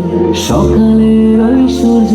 শীষে সকালের ওই সূর্য